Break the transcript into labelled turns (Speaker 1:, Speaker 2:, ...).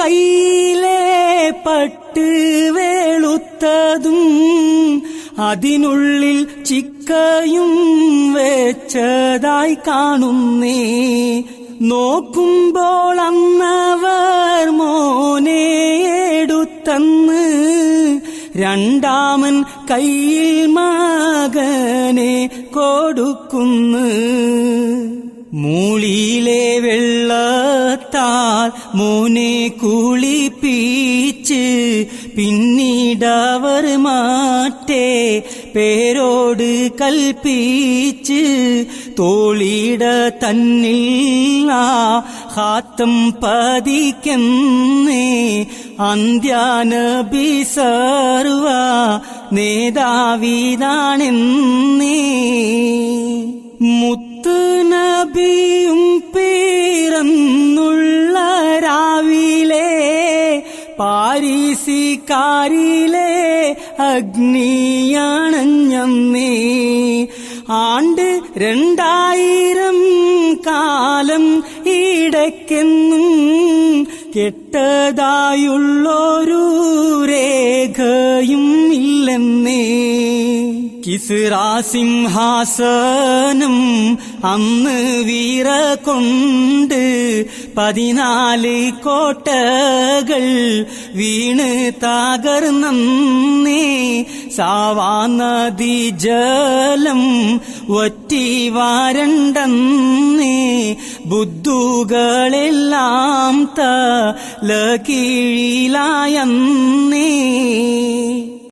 Speaker 1: കയ്യിലെ പട്ട് വേളുത്തതും അതിനുള്ളിൽ ചിക്കയും വെച്ചതായി കാണുന്നേ. നോക്കുമ്പോൾ അന്നവർ മോനെ എടുത്തന്ന് രണ്ടാമൻ കയ്യിൽ മകനെ കൊടുക്കുന്നു. മൂളിയിലെ വെള്ളത്താൽ മോനെ കുളിപ്പിച്ച് പിന്നീടവർ മാറ്റേ പേരോട് കൽപ്പിച്ച് തോളിട തന്നില്ല ഹാത്തം പതിക്കുന്നേ അന്ത്യാന സർവ നേതാവിതാണെന്നേ മുത്ത് നബിയും പിറന്നുള്ള പാരീസിക്കാരിലെ അഗ്നിയാണഞ്ഞേ ആണ്ട് രണ്ടായിരം കാലം ഇടയ്ക്കെന്നും കെട്ടതായുള്ളൊരു രേഖയും ഇല്ലെന്നേ കിസ്റാസിംഹാസനം അന്ന് വീറ കൊണ്ട് പതിനാല് കോട്ടകൾ വീണ് തകർന്നേ സാവാനദി ജലം ഒറ്റി വാരണ്ടെന്നേ. ബുദ്ധുകളെല്ലാം തല കീഴിലായെന്നേ